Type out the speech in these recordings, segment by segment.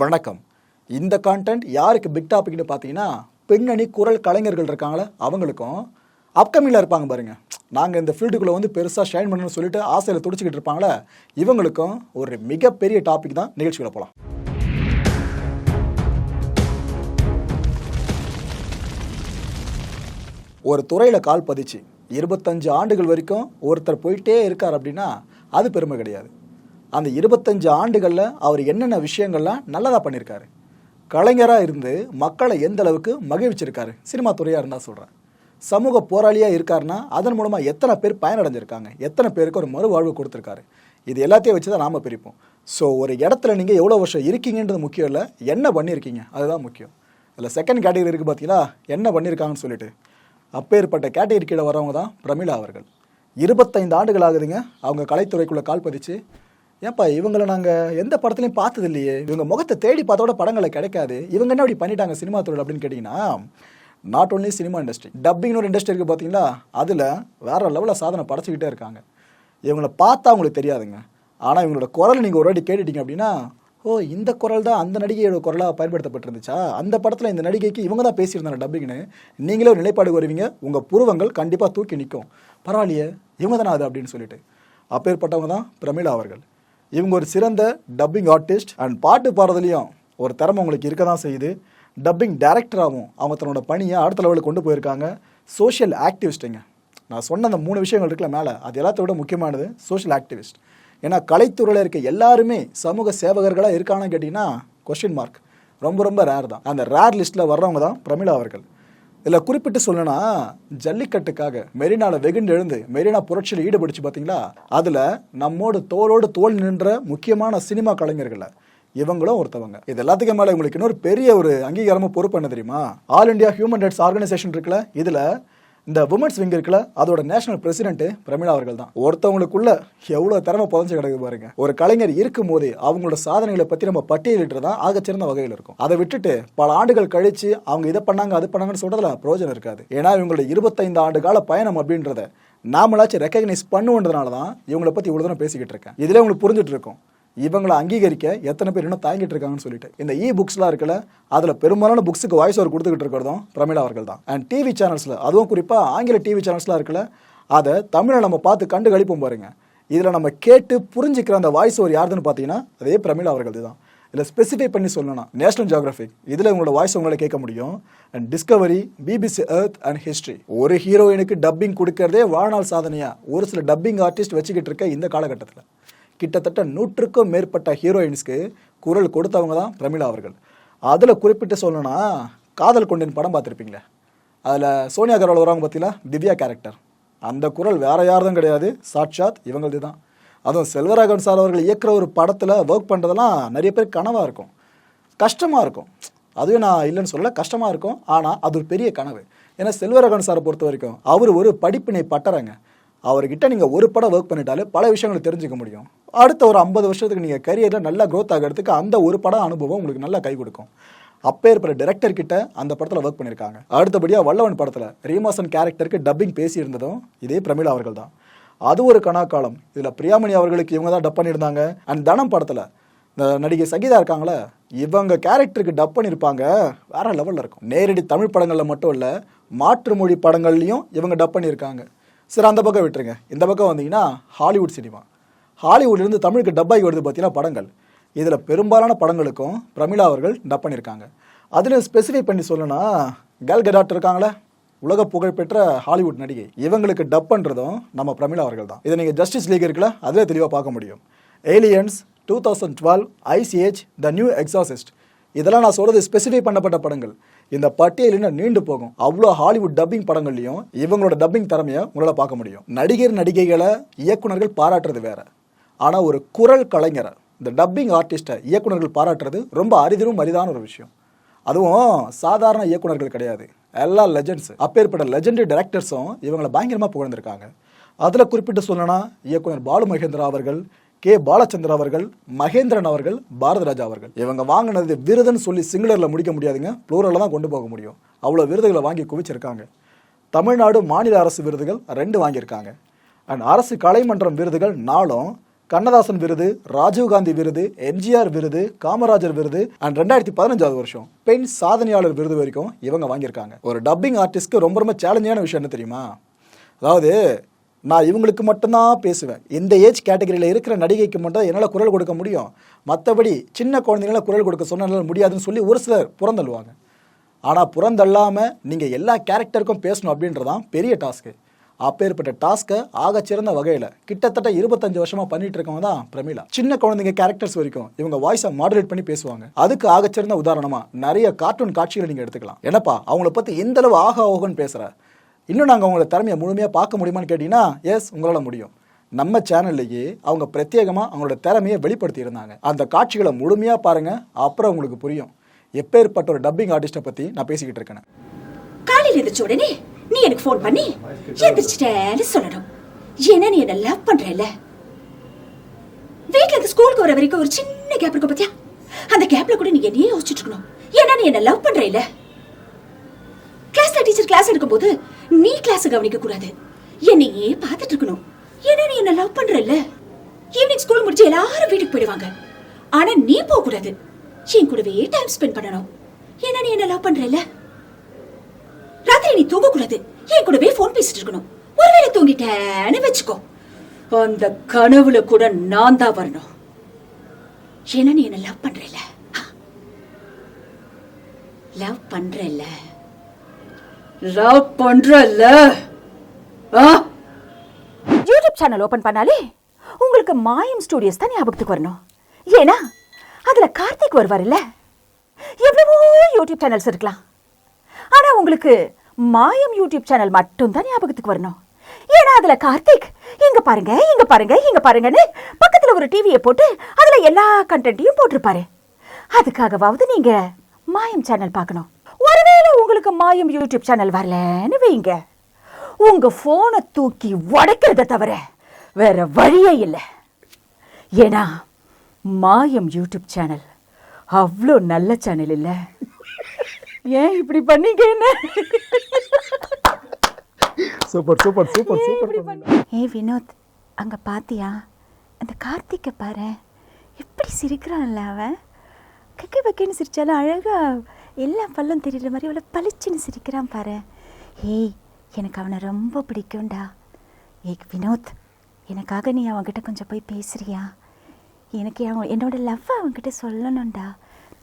வணக்கம். இந்த கான்டென்ட் யாருக்கு பிக் டாபிக்னு பார்த்தீங்கன்னா பெண்ணணி குரல் கலைஞர்கள் இருக்காங்களே அவங்களுக்கும். அப்கமிங்கில் இருப்பாங்க பாருங்க. நாங்கள் இந்த ஃபீல்டுக்குள்ளே வந்து பெருசாக ஷைன் பண்ணணும்னு சொல்லிட்டு ஆசையில் துடிச்சிக்கிட்டு இருப்பாங்களே இவங்களுக்கும் ஒரு மிகப்பெரிய டாபிக் தான் நிகழ்ச்சிகளை போகலாம் ஒரு துறையில் கால் பதிச்சு இருபத்தஞ்சு ஆண்டுகள் வரைக்கும் ஒருத்தர் போயிட்டே இருக்கார் அப்படின்னா அது பெருமை கிடையாது. அந்த இருபத்தஞ்சு ஆண்டுகளில் அவர் என்னென்ன விஷயங்கள்லாம் நல்லதாக பண்ணியிருக்காரு கலைஞராக இருந்து மக்களை எந்த அளவுக்கு மகிழ்ச்சிருக்காரு சினிமா துறையாக இருந்தால் சொல்கிறேன் சமூக போராளியாக இருக்காருன்னா அதன் மூலமாக எத்தனை பேர் பயனடைஞ்சிருக்காங்க. எத்தனை பேருக்கு ஒரு மறுவாழ்வு கொடுத்துருக்காரு. இது எல்லாத்தையும் வச்சு தான் நாம் பிரிப்போம். ஸோ ஒரு இடத்துல நீங்கள் எவ்வளோ வருஷம் இருக்கீங்கன்றது முக்கியம் இல்லை. என்ன பண்ணியிருக்கீங்க அதுதான் முக்கியம். இதில் செகண்ட் கேட்டகரி இருக்குது பார்த்தீங்களா என்ன பண்ணியிருக்காங்கன்னு சொல்லிட்டு. அப்பேற்பட்ட கேட்டகரி கீழே வரவங்க தான் பிரமிளா அவர்கள். இருபத்தைந்து ஆண்டுகள் ஆகுதுங்க. அவங்க கலைத்துறைக்குள்ளே கால் பதிச்சு ஏன்ப்பா இவங்கள நாங்கள் எந்த படத்துலையும் பார்த்தது இல்லையே இவங்க முகத்தை தேடி பார்த்தோட படங்களை கிடைக்காது. இவங்க என்ன அப்படி பண்ணிட்டாங்க சினிமா துறையில் அப்படின்னு கேட்டிங்கன்னா நாட் ஒன்லி சினிமா இண்டஸ்ட்ரி டப்பிங்னு ஒரு இண்டஸ்ட்ரி இருக்குது பார்த்தீங்களா? அதில் வேற லெவலில் சாதனை படைச்சிக்கிட்டே இருக்காங்க. இவங்களை பார்த்தா அவங்களுக்கு தெரியாதுங்க. ஆனால் இவங்களோட குரல் நீங்கள் ஒரு வாட்டி கேட்டுட்டீங்க அப்படின்னா ஓ இந்த குரல் தான் அந்த நடிகையோட குரலாக பயன்படுத்தப்பட்டிருந்துச்சா? அந்த படத்தில் இந்த நடிகைக்கு இவங்க தான் பேசியிருந்தாங்க டப்பிங்னு நீங்களே ஒரு நிலைப்பாடு வருவீங்க உங்கள் புருவங்கள் கண்டிப்பாக தூக்கி நிற்கும். பரவாயில்லையே இவங்க தானே அது அப்படின்னு சொல்லிட்டு. அப்பேற்பட்டவங்க தான் பிரமிளா அவர்கள். இவங்க ஒரு சிறந்த டப்பிங் ஆர்டிஸ்ட் அண்ட் பாட்டு பாடுறதுலையும் ஒரு திறமை உங்களுக்கு இருக்க தான் செய்யுது டப்பிங் டைரக்டராகவும் அவங்க தன்னோட பணியை அடுத்த லெவலுக்கு கொண்டு போயிருக்காங்க. சோஷியல் ஆக்டிவிஸ்ட்டுங்க நான் சொன்ன அந்த மூணு விஷயங்கள் இருக்கல மேலே அது எல்லாத்த விட முக்கியமானது சோஷியல் ஆக்டிவிஸ்ட் ஏன்னா கலைத்துறையில் இருக்க எல்லாருமே சமூக சேவகர்களாக இருக்கான்னு கேட்டிங்கன்னா கொஸ்டின் மார்க் ரொம்ப ரொம்ப ரேர் தான். அந்த ரேர் லிஸ்ட்டில் வர்றவங்க தான் பிரமிளா அவர்கள். இதில் குறிப்பிட்டு சொல்லணும்னா ஜல்லிக்கட்டுக்காக மெரினாவில் வெகுண்டு எழுந்து மெரினா புரட்சியில் ஈடுபடுச்சு பார்த்தீங்களா? அதில் நம்மோடு தோளோடு தோல் நின்ற முக்கியமான சினிமா கலைஞர்களை இவங்களும் ஒருத்தவங்க. இது எல்லாத்துக்கும் மேலே இவங்களுக்கு இன்னொரு பெரிய ஒரு அங்கீகாரமும் பொறுப்பு என்ன தெரியுமா? All India human rights organisation இருக்குல்ல இதில் இந்த உமன்ஸ் விங் இருக்குல்ல அதோட நேஷனல் பிரசிடென்ட் பிரமிளா அவர்கள் தான் ஒருத்தவங்களுக்குள்ள எவ்வளவு திறமை புதஞ்சு கிடக்கு பாருங்க. ஒரு கலைஞர் இருக்கும் போதே அவங்களோட சாதனைகளை பத்தி நம்ம பட்டியலிட்டு தான் ஆகச்சிறந்த வகையில் இருக்கும். அதை விட்டுட்டு பல ஆண்டுகள் கழிச்சு அவங்க இதை பண்ணாங்க அது பண்ணாங்கன்னு சொல்றதுல பிரயோஜனம் இருக்காது. ஏன்னா இவங்களோட இருபத்தைந்து ஆண்டு கால பயணம் அப்படின்றத நாமளாச்சும் ரெக்கக்னைஸ் பண்ணுவோன்றதுனால தான் இவங்களை பத்தி இவ்வளவு தூரம் பேசிக்கிட்டு இருக்கேன். இதுல உங்களுக்கு புரிஞ்சுட்டு இருக்கும். இவங்களை அங்கீகரிக்க எத்தனை பேர் இன்னும் தாங்கிட்டு இருக்காங்கன்னு சொல்லிட்டு. இந்த இ புக்ஸ்லாம் இருக்குல்ல அதில் பெரும்பாலான புக்ஸுக்கு வாய்ஸ் ஓவர் கொடுத்துக்கிட்டு இருக்கிறதும் பிரமிளா அவர்கள் தான் அண்ட் டிவி சேனல்ஸில் அதுவும் குறிப்பாக ஆங்கில டிவி சேனல்ஸ்லாம் இருக்குல்ல அதை தமிழை நம்ம பார்த்து கண்டு கழிப்போம் பாருங்க. இதில் நம்ம கேட்டு புரிஞ்சுக்கிற அந்த வாய்ஸ் ஓவர் யாருதுன்னு பார்த்தீங்கன்னா அதே பிரமிளா அவர்கள் தான் இதில் ஸ்பெசிஃபை பண்ணி சொல்லணும்னா நேஷனல் ஜியாகிரபிக் இதில் உங்களோட வாய்ஸ் உங்களால் கேட்க முடியும். And Discovery BBC Earth and history ஒரு ஹீரோயினுக்கு டப்பிங் கொடுக்கறதே வாழ்நாள் சாதனையாக ஒரு சில டப்பிங் ஆர்டிஸ்ட் வச்சுக்கிட்டு இருக்க இந்த காலகட்டத்தில். கிட்டத்தட்ட நூற்றுக்கும் மேற்பட்ட ஹீரோயின்ஸ்க்கு குரல் கொடுத்தவங்க தான் பிரமிளா அவர்கள். அதில் குறிப்பிட்டு சொல்லணும்னா காதல் கொண்டேன் படம் பார்த்துருப்பீங்களே. அதில் சோனியா கரோல் வருவாங்க பார்த்தீங்களா? திவ்யா கேரக்டர் அந்த குரல் வேற யாரும் கிடையாது. சாட்சாத் இவங்களது தான். அதுவும் செல்வராகவன் சார் அவர்கள் இயக்குற ஒரு படத்தில் ஒர்க் பண்ணுறதெல்லாம் நிறைய பேர் கனவாக இருக்கும். கஷ்டமாக இருக்கும். அதுவே நான் இல்லைன்னு சொல்ல கஷ்டமாக இருக்கும். ஆனால் அது ஒரு பெரிய கனவு. ஏன்னா செல்வராகவன் சாரை பொறுத்த வரைக்கும் அவர் ஒரு படிப்பினை பட்டறாங்க அவர்கிட்ட நீங்கள் ஒரு படம் ஒர்க் பண்ணிட்டாலே பல விஷயங்களை தெரிஞ்சுக்க முடியும். அடுத்த ஒரு ஐம்பது வருஷத்துக்கு நீங்கள் கரியரில் நல்லா க்ரோத் ஆகிறதுக்கு அந்த ஒரு படம் அனுபவம் உங்களுக்கு நல்லா கை கொடுக்கும். அப்பேற்பட்ட டேரக்டர் கிட்ட அந்த படத்தில் ஒர்க் பண்ணியிருக்காங்க அடுத்தபடியாக வல்லவன் படத்தில் ரீமாசன் கேரக்டருக்கு டப்பிங் பேசியிருந்ததும் இதே பிரமிழ் அவர்கள் தான் அது ஒரு கணாக்காலம் இதில் பிரியாமணி அவர்களுக்கு இவங்க தான் டப் பண்ணியிருந்தாங்க. அண்ட் தனம் படத்தில் இந்த நடிகை சங்கீதா இருக்காங்களே இவங்க கேரக்டருக்கு டப் பண்ணியிருப்பாங்க வேற லெவலில் இருக்கும். நேரடி தமிழ் படங்களில் மட்டும் இல்லை மாற்று மொழி படங்கள்லையும் இவங்க டப் பண்ணியிருக்காங்க சரி அந்த பக்கம் விட்டுருங்க. இந்த பக்கம் வந்தீங்கன்னா ஹாலிவுட் சினிமா. ஹாலிவுட்லேருந்து தமிழுக்கு டப்பாகி வருது பார்த்தீங்கன்னா படங்கள். இதில் பெரும்பாலான படங்களுக்கும் பிரமிளா அவர்கள் டப் பண்ணியிருக்காங்க. அதில் ஸ்பெசிஃபை பண்ணி சொல்லணும்னா கேல் கெடாட் இருக்காங்களே உலக புகழ்பெற்ற ஹாலிவுட் நடிகை. இவங்களுக்கு டப் பண்ணுறதும் நம்ம பிரமிளா அவர்கள் தான். இதை நீங்கள் ஜஸ்டிஸ் லீக் இருக்குல்ல அதிலே தெளிவாக பார்க்க முடியும். Aliens two thousand twelve ICH the new exorcist இதெல்லாம் நான் சொல்கிறது ஸ்பெசிஃபை பண்ணப்பட்ட படங்கள். இந்த பட்டியலில் நீண்டு போகும். அவ்வளோ ஹாலிவுட் டப்பிங் படங்கள்லையும் இவங்களோட டப்பிங் திறமையை உங்களால் பார்க்க முடியும். நடிகர் நடிகைகளை இயக்குனர்கள் பாராட்டுறது வேற. ஆனால் ஒரு குரல் கலைஞரை இந்த டப்பிங் ஆர்டிஸ்ட்டை இயக்குனர்கள் பாராட்டுறது ரொம்ப அரிதிலும் அரிதான ஒரு விஷயம். அதுவும் சாதாரண இயக்குனர்கள் கிடையாது. எல்லா லெஜெண்ட்ஸ் அப்பேற்பட்ட லெஜெண்டரி டைரக்டர்ஸும் இவங்களை பயங்கரமாக புகழ்ந்திருக்காங்க. அதில் குறிப்பிட்டு சொல்லணும்னா இயக்குனர் பாலு மகேந்திரா அவர்கள் கே. பாலச்சந்திர அவர்கள் மகேந்திரன் அவர்கள் பாரதராஜா அவர்கள். இவங்க வாங்கினது விருதுன்னு சொல்லி சிங்குலரில் முடிக்க முடியாதுங்க. ப்ளூரலில் தான் கொண்டு போக முடியும். அவ்வளோ விருதுகளை வாங்கி குவிச்சிருக்காங்க. தமிழ்நாடு மாநில அரசு விருதுகள் ரெண்டு வாங்கியிருக்காங்க. அண்ட் அரசு கலைமன்றம் விருதுகள் நாலும் கண்ணதாசன் விருது ராஜீவ்காந்தி விருது எம்ஜிஆர் விருது காமராஜர் விருது அண்ட் ரெண்டாயிரத்தி பதினஞ்சாவது வருஷம் பெண் சாதனையாளர் விருது வரைக்கும் இவங்க வாங்கியிருக்காங்க. ஒரு டப்பிங் ஆர்டிஸ்ட்க்கு ரொம்ப ரொம்ப சேலஞ்சான விஷயம் என்ன தெரியுமா? அதாவது நான் இவங்களுக்கு மட்டும்தான் பேசுவேன். இந்த ஏஜ் கேட்டகரியில் இருக்கிற நடிகைக்கு மட்டும் என்னால் குரல் கொடுக்க முடியும். மற்றபடி சின்ன குழந்தைங்களால் குரல் கொடுக்க சொன்னால் முடியாதுன்னு சொல்லி ஒரு சிலர் புறந்தள்ளுவாங்க. ஆனால் புறந்தள்ளாமல் நீங்கள் எல்லா கேரக்டருக்கும் பேசணும் அப்படின்றதான் பெரிய டாஸ்க்கு அப்பேற்பட்ட டாஸ்க்கை ஆகச்சிறந்த வகையில் கிட்டத்தட்ட இருபத்தஞ்சு வருஷமாக பண்ணிட்டு இருக்கவங்க தான் பிரமிளா. சின்ன குழந்தைங்க கேரக்டர்ஸ் வரைக்கும் இவங்க வாய்ஸை மாடுலேட் பண்ணி பேசுவாங்க. அதுக்கு ஆகச்சிறந்த உதாரணமாக நிறைய கார்ட்டூன் காட்சிகளை நீங்கள் எடுத்துக்கலாம். என்னப்பா அவங்கள பற்றி எந்த அளவு ஆக ஓகன்னு பேசுகிற இன்னும் நாங்கள் அவங்களோட திறமையை முழுமையாக பார்க்க முடியுமான்னு கேட்டிங்கன்னா எஸ் உங்களால் முடியும். நம்ம சேனல்லையே அவங்க பிரத்யேகமாக அவங்களோட திறமையை வெளிப்படுத்தியிருந்தாங்க அந்த காட்சிகளை முழுமையாக பாருங்க அப்புறம் உங்களுக்கு புரியும். எப்பேற்பட்ட ஒரு டப்பிங் ஆர்டிஸ்ட்டை பற்றி நான் பேசிக்கிட்டு இருக்கேன். காலையில் எழுந்திரிச்ச உடனே நீ எனக்கு ஃபோன் பண்ணி எந்திரிச்சிட்டேன்னு சொல்லணும். ஏன்னா நீ என்ன லவ் பண்ணுறல வீட்டில் இருந்து ஸ்கூலுக்கு வர வரைக்கும் ஒரு சின்ன கேப் இருக்கும் பாத்தியா? அந்த கேப்ல கூட நீ என்னையே யோசிச்சுட்டு இருக்கணும். ஏன்னா நீ என்ன லவ் பண்ணுறல கிளாஸில் டீச்சர் கிளாஸ் எடுக்கும்போது நீ கிளாஸ் கவனிக்க கூடாது என்னையே பார்த்துட்டு இருக்கணும் ஏன்னா நீ என்ன லவ் பண்றல்ல. ஈவினிங் ஸ்கூல் முடிச்சு எல்லாரும் வீட்டுக்கு போயிடுவாங்க. ஆனா நீ போக கூடாது என் கூடவே டைம் ஸ்பெண்ட் பண்ணணும். ஏன்னா நீ என்ன லவ் பண்றல்ல. ராத்திரி நீ தூங்க கூடாது என் கூடவே போன் பேசிட்டு இருக்கணும். ஒருவேளை தூங்கிட்டேன்னு வச்சுக்கோ. அந்த கனவுல கூட நான் தான் வரணும். ஏன்னா நீ என்ன லவ் பண்றல லவ் பண்றல லவ் பண்றல்ல? யூடியூப் சேனல் ஓபன் பண்ணாலே உங்களுக்கு மாயம் ஸ்டுடியோஸ் தான் ஞாபகத்துக்கு வரணும். ஏன்னா அதுல கார்த்திக் வருவார்ல எவ்வளவோ யூடியூப் சேனல்ஸ் இருக்கலாம். ஆனா உங்களுக்கு மாயம் யூடியூப் சேனல் மட்டும் தான் ஞாபகத்துக்கு வரணும். ஏன்னா அதுல கார்த்திக் இங்க பாருங்க இங்க பாருங்க இங்க பாருங்கன்னு பக்கத்துல ஒரு டிவியை போட்டு அதுல எல்லா கண்டென்ட்டையும் போட்டிருப்பாரு. அதுக்காகவாவது நீங்க மாயம் சேனல் பார்க்கணும். உங்களுக்கு மாயம் யூடியூப் சேனல் வரலன்னு வைங்க. உங்க போனை தூக்கி உடைக்கிறத தவிர வேற வழியே இல்லை. ஏன்னா மாயம் யூடியூப் சேனல் அவ்வளோ நல்ல சேனல் இல்லை. ஏன் இப்படி பண்ணீங்க என்ன? சூப்பர் சூப்பர் சூப்பர் சூப்பர் ஏ வினோத் அங்க பாத்தியா? அந்த கார்த்திகை பாரு. எப்படி சிரிக்கிறான்ல அவன்? கக்கை பக்கைன்னு சிரிச்சாலும் அழகா எல்லா பல்லும் தெரியுற மாதிரி அவ்வளோ பளிச்சுன்னு சிரிக்கிறான் பாரு. ஏய் எனக்கு அவனை ரொம்ப பிடிக்கும்டா. ஏய் வினோத் எனக்காக நீ அவன்கிட்ட கொஞ்சம் போய் பேசுறியா? எனக்கு அவன் என்னோட லவ் அவன்கிட்ட சொல்லணும்டா.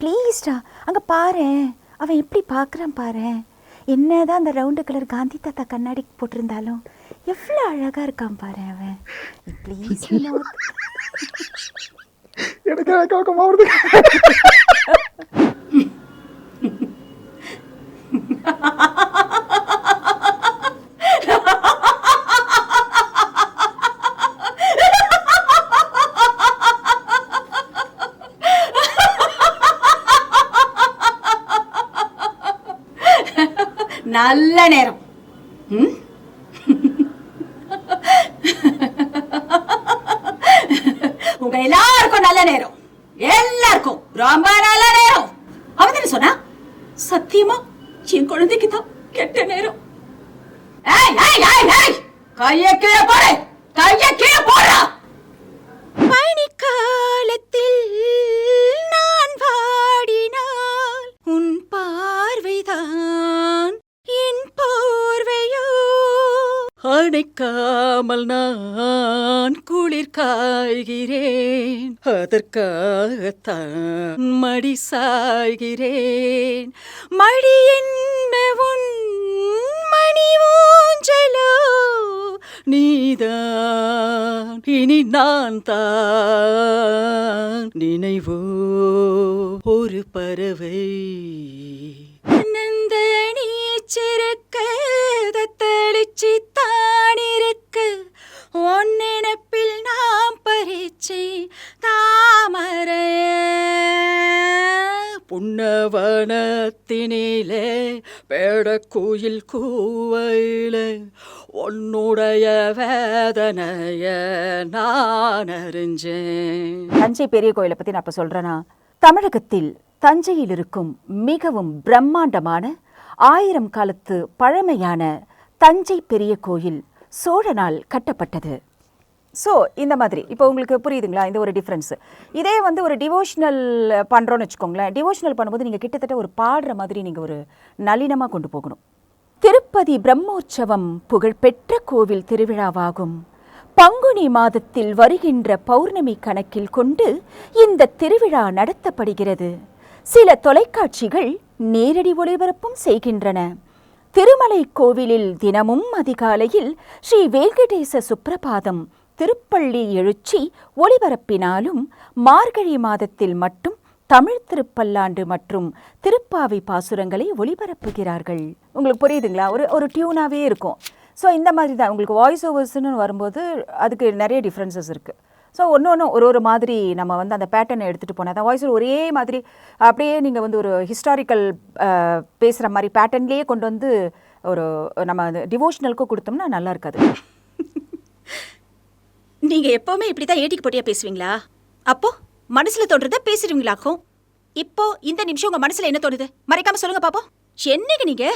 ப்ளீஸ்டா அங்கே பாரு. அவன் எப்படி பார்க்குறான் பாரு. என்னதான் அந்த ரவுண்டு கலர் காந்தி தாத்தா கண்ணாடி போட்டிருந்தாலும் எவ்வளோ அழகாக இருக்கான் பாரு அவன். ப்ளீஸ் எனக்கு நல்ல நேரம் ம்? உங்க எல்லாருக்கும் நல்ல நேரம் எல்லாருக்கும் ரொம்ப நல்ல நேரம் அவன் தானே சொன்னா சத்தியமா என் குழந்தைக்கு தான் கெட்ட நேரம். ஏய் ஏய் ஏய் ஏய்! கைய கீழே போடு! கைய கீழே போடுறா பனிக்காலத்தில் நான் பாடினால் உன் பார்வைதான் என் போர்வையோ. அணைக்காமல் நான் நான் குளிர் காய்கிறேன். அதற்காகத்தான் மடி சாய்கிறேன். மடி என்ன உன் மணி ஊஞ்சலோ? நீதான் இனி நான் தான் நினைவோ? ஒரு பறவை. நந்த நீச்சிருக்க தத்தளிச்சு தானிருக்க உன் புன்னவனத்தினிலே பேடக்குயில் கூவையிலே உன்னுடைய வேதனைய நான் அறிஞ்சேன். தஞ்சை பெரிய கோயிலை பத்தி நான் இப்ப சொல்றேனா? தமிழகத்தில் தஞ்சையில் இருக்கும் மிகவும் பிரம்மாண்டமான ஆயிரம் காலத்து பழமையான தஞ்சை பெரிய கோயில் சோழனால் கட்டப்பட்டது. ஸோ இந்த மாதிரி. இப்போ உங்களுக்கு புரியுதுங்களா? இந்த ஒரு டிஃப்ரென்ஸ் இதே வந்து ஒரு டிவோஷனல் பண்ணுறோன்னு வச்சுக்கோங்களேன். டிவோஷனல் பண்ணும்போது நீங்கள் கிட்டத்தட்ட ஒரு பாடுற மாதிரி நீங்கள் ஒரு நளினமாக கொண்டு போகணும். திருப்பதி பிரம்மோற்சவம் புகழ்பெற்ற கோவில் திருவிழாவாகும். பங்குனி மாதத்தில் வருகின்ற பௌர்ணமி கணக்கில் கொண்டு இந்த திருவிழா நடத்தப்படுகிறது. சில தொலைக்காட்சிகள் நேரடி ஒளிபரப்பும் செய்கின்றன. திருமலை கோவிலில் தினமும் அதிகாலையில் ஸ்ரீ வேங்கடேச சுப்ரபாதம் திருப்பள்ளி எழுச்சி ஒளிபரப்பினாலும் மார்கழி மாதத்தில் மட்டும் தமிழ் திருப்பல்லாண்டு மற்றும் திருப்பாவை பாசுரங்களை ஒளிபரப்புகிறார்கள் உங்களுக்கு புரியுதுங்களா? ஒரு ஒரு டியூனாகவே இருக்கும். ஸோ இந்த மாதிரி தான் உங்களுக்கு வாய்ஸ் ஓவர்ஸ்னு வரும்போது அதுக்கு நிறைய டிஃப்ரென்சஸ் இருக்குது ஸோ ஒன்று ஒன்று ஒரு ஒரு மாதிரி நம்ம வந்து அந்த பேட்டர்னை எடுத்துகிட்டு போனால் தான் வாய்ஸ் ஒரே மாதிரி அப்படியே நீங்கள் வந்து ஒரு ஹிஸ்டாரிக்கல் பேசுகிற மாதிரி பேட்டர்ன்லேயே கொண்டு வந்து ஒரு நம்ம டிவோஷனலுக்கும் கொடுத்தோம்னா நல்லா இருக்காது. நீங்க எப்பவுமே இப்படிதான் ஏட்டிக்கு போட்டியா பேசுவீங்களா? அப்போ மனசுல தோன்றத பேசிடுவீங்களாக்கும். இப்போ இந்த நிமிஷம் உங்க மனசுல என்ன தோணுது? மறைக்காம சொல்லுங்க பாப்போம். என்னைக்கு நீங்க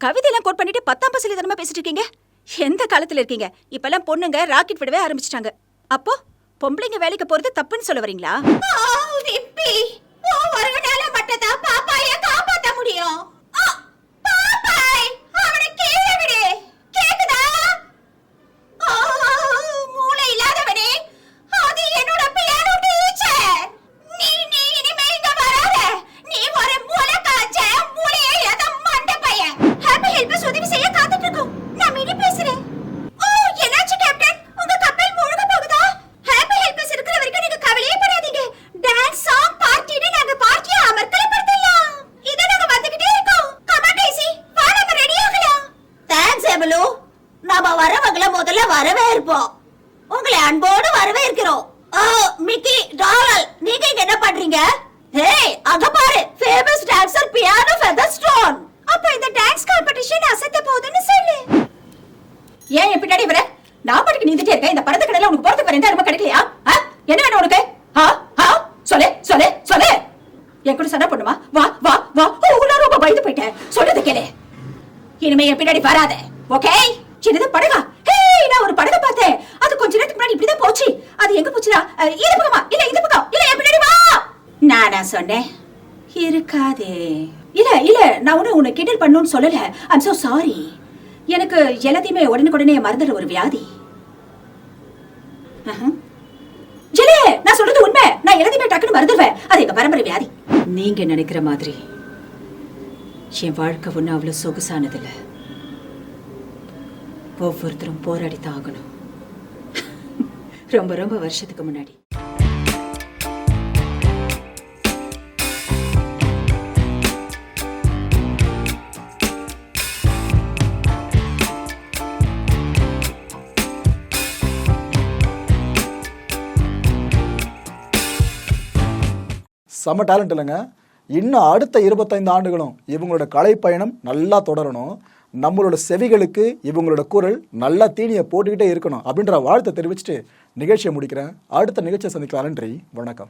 கவிதையெல்லாம் கோட் பண்ணிட்டு பத்தாம் பசலி தனமா பேசிட்டு இருக்கீங்க எந்த காலத்துல இருக்கீங்க? இப்பெல்லாம் பொண்ணுங்க ராக்கெட் விடவே ஆரம்பிச்சிட்டாங்க. அப்போ பொம்பளைங்க வேலைக்கு போறது தப்புன்னு சொல்ல வரீங்களா விப்பி ஒருவனால மட்டும்தான் பாப்பாய காப்பாத்த முடியும் பாப்பாய் அவனை கீழே விடு கேக்குதா ஆ, மூளை இல்லாதவனே அது என்னோட பியானோ டீச்சர் நீ நீ இனிமே இங்க வராத நீ ஒரு மூளை காய்ச்ச மூளையே இல்லாத மண்ட பையன் ஹாப்பி ஹெல்பர்ஸ் உதவி செய்ய காத்துட்டு இருக்கோம் நான் மினி பேசுறேன் ஓ என்னாச்சு கேப்டன் உங்க கப்பல் முழுக போகுதா ஹாப்பி ஹெல்பர்ஸ் இருக்கிற வரைக்கும் நீங்க கவலையே படாதீங்க டான்ஸ் சாங் பார்ட்டின்னு நாங்க பார்ட்டியை அமர்க்கலப்படுத்தலாம் இத நாங்க வந்துகிட்டே இருக்கோம் கமான் டேசி வா நம்ம ரெடி ஆகலாம் தேங்க்ஸ் எபலு நாம வரவங்கள முதல்ல வரவேற்போம் உங்களை அன்போடு வரவேற்கிறோம் ஓ மிக்கி டாரல் நீங்க இங்க என்ன பண்றீங்க ஹேய் அங்க பாரு famous dancer piano feather stone அப்ப இந்த டான்ஸ் காம்படிஷன் அசத்த போகுதுன்னு சொல்லு ஏன் என் பின்னாடி நான் பாட்டுக்கு நீந்துட்டே இருக்கேன். இந்த படத்து கடையில உனக்கு போறதுக்கு வேற ரொம்ப கிடைக்கலையா? என்ன வேணும் உனக்கு? ஆ? ஆ? சொல்லு சொல்லு சொல்லு. என் கூட சண்டை பண்ணுமா வா வா வா. ஓ நான் ரொம்ப பயந்து போயிட்டேன். சொல்லுது கேளு. இனிமே என் பின்னாடி வராத. ஓகே? சின்னது படகா? ஹேய் நான் ஒரு படகை பார்த்தேன். அது கொஞ்ச நேரத்துக்கு முன்னாடி இப்படிதான் போச்சு. அது எங்க போச்சுடா? இது பக்கமா? இல்ல இது பக்கம். இல்ல என் பின்னாடி வா. நானா சொன்னேன். இருக்காதே. இல்ல இல்ல நான் உன்னை உன்னை கிண்டல் பண்ணணும்னு சொல்லல. ஐம் சோ சாரி எனக்கு எல்லாத்தையுமே உடனுக்குடனே மறந்துடுற ஒரு வியாதி. ஜெலே நான் சொல்றது உண்மை. நான் எல்லாத்தையுமே டக்குன்னு மறந்துடுவேன். அது எங்க பரம்பரை வியாதி. நீங்க நினைக்கிற மாதிரி என் வாழ்க்கை ஒன்றும் அவ்வளோ சொகுசானதில்ல. ஒவ்வொருத்தரும் போராடித்தான் ஆகணும். ரொம்ப ரொம்ப வருஷத்துக்கு முன்னாடி. செம்ம டேலண்ட் இல்லைங்க. இன்னும் அடுத்த இருபத்தைந்து ஆண்டுகளும் இவங்களோட கலை பயணம் நல்லா தொடரணும். நம்மளோட செவிகளுக்கு இவங்களோட குரல் நல்லா தீனியை போட்டுக்கிட்டே இருக்கணும் அப்படின்ற வாழ்த்தை தெரிவிச்சுட்டு நிகழ்ச்சியை முடிக்கிறேன். அடுத்த நிகழ்ச்சியை சந்திக்கலாம். நன்றி. வணக்கம்.